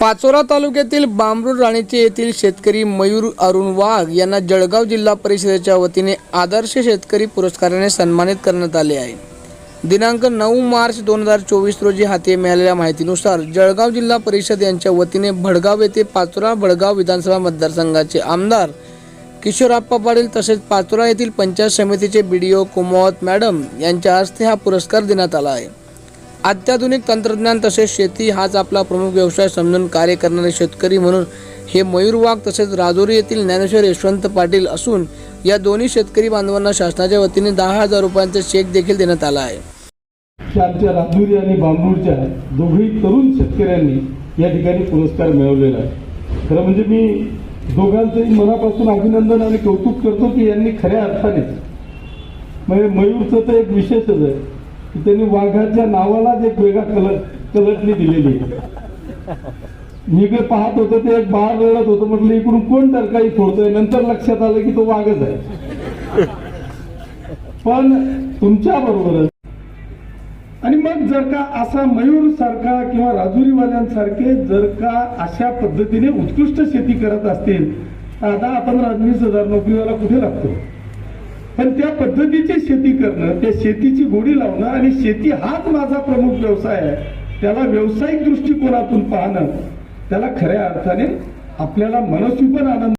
पाचोरा तालुक्यातील बांबरूड राणीचे येथील शेतकरी मयूर अरुण वाघ यांना जळगाव जिल्हा परिषदेच्या वतीने आदर्श शेतकरी पुरस्काराने सन्मानित करण्यात आले आहे. दिनांक नऊ मार्च दोन हजार चोवीस रोजी हाती मिळालेल्या माहितीनुसार जळगाव जिल्हा परिषद यांच्या वतीने भडगाव येथे पाचोरा भडगाव विधानसभा मतदारसंघाचे आमदार किशोरप्पा पाटील तसेच पाचोरा येथील पंचायत समितीचे B D O Kumawat madam यांच्या हस्ते हा पुरस्कार देण्यात आला आहे. अत्याधुनिक तंत्रज्ञान तसेच शेती हाच आपला प्रमुख व्यवसाय समजून कार्य करणारे शेतकरी म्हणून हे मयूर वाघ तसेच राजोरी येथील ज्ञानेश्वर यशवंत पाटील असून या दोन्ही शेतकरी बांधवांना शासनाच्या वतीने दहा हजार रुपयांचा चेक देखील देण्यात आला आहे. आमच्या राजुरी आणि बांबूरच्या दोघही तरुण शेतकऱ्यांनी या ठिकाणी पुरस्कार मिळवलेला आहे. खरं म्हणजे मी दोघांचंही मनापासून अभिनंदन आणि कौतुक करतो की यांनी खऱ्या अर्थाने म्हणजे मयूरचं तर एक विशेषच आहे. त्यांनी वाघाच्या नावालाच एक वेगळा कलर कलटणी दिलेली मी काय पाहत होतो ते एक बाळ रडत होतं. म्हटलं इकडून कोण तर काही फोडतोय? नंतर लक्षात आलं की तो वाघच आहे. पण तुमच्या बरोबरच. आणि मग जर का असा मयूर सारखा किंवा राजुरीवाल्यांसारखे जर का अशा पद्धतीने उत्कृष्ट शेती करत असतील तर आता आपण राजवीस हजार नोकरीवाला कुठे लागतो? पण त्या पद्धतीची शेती करणं त्या शेतीची गोडी लावणं आणि शेती हाच माझा प्रमुख व्यवसाय आहे त्याला व्यावसायिक दृष्टिकोनातून पाहणं त्याला खऱ्या अर्थाने आपल्याला मनस्वी पण आनंद